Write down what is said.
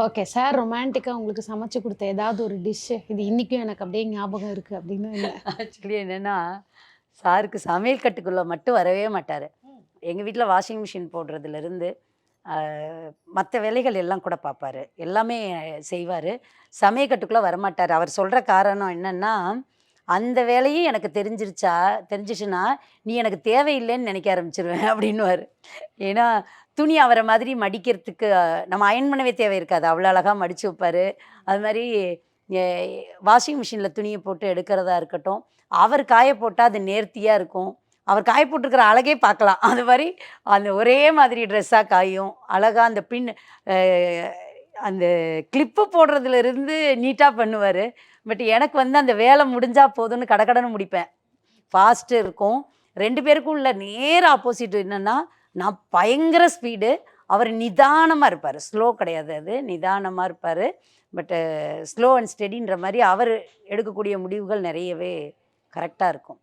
Okay sir ரொமான்டிக்காக உங்களுக்கு சமைச்சு கொடுத்த ஏதாவது ஒரு டிஷ்ஷு இது இன்றைக்கும் எனக்கு அப்படியே ஞாபகம் இருக்குது அப்படின்னு ஆக்சுவலி என்னென்னா சாருக்கு சமையல் கட்டுக்குள்ளே மட்டும் வரவே மாட்டார். எங்கள் வீட்டில் வாஷிங் மிஷின் போடுறதுலேருந்து மற்ற வேலைகள் எல்லாம் கூட பார்ப்பாரு எல்லாமே செய்வார். சமையல் கட்டுக்குள்ளே வரமாட்டார். அவர் சொல்கிற காரணம் என்னென்னா அந்த வேலையும் எனக்கு தெரிஞ்சிருச்சா தெரிஞ்சிச்சுன்னா நீ எனக்கு தேவையில்லைன்னு நினைக்க ஆரம்பிச்சிருவேன் அப்படின்னுவார். ஏன்னா துணி அவரை மாதிரி மடிக்கிறதுக்கு நம்ம அயன் பண்ணவே தேவை இருக்காது. அவ்வளோ அழகாக மடித்து வைப்பார். அது மாதிரி வாஷிங் மிஷினில் துணியை போட்டு எடுக்கிறதா இருக்கட்டும். அவர் காய போட்டால் அது நேர்த்தியாக இருக்கும். அவர் காய போட்டிருக்கிற அழகே பார்க்கலாம். அது மாதிரி அந்த ஒரே மாதிரி ட்ரெஸ்ஸாக காயும். அழகாக அந்த பின் அந்த கிளிப்பு போடுறதுலேருந்து நீட்டாக பண்ணுவார். பட் எனக்கு வந்து அந்த வேலை முடிஞ்சால் போதும்னு கடக்கடன்னு முடிப்பேன். ஃபாஸ்ட்டு இருக்கும். ரெண்டு பேருக்கும் உள்ள நேர் ஆப்போசிட் என்னென்னா நான் பயங்கர ஸ்பீடு அவர் நிதானமாக இருப்பார். ஸ்லோ கிடையாது அது நிதானமாக இருப்பார். பட்டு ஸ்லோ அண்ட் ஸ்டெடின்ற மாதிரி அவர் எடுக்கக்கூடிய முடிவுகள் நிறையவே கரெக்டாக இருக்கும்.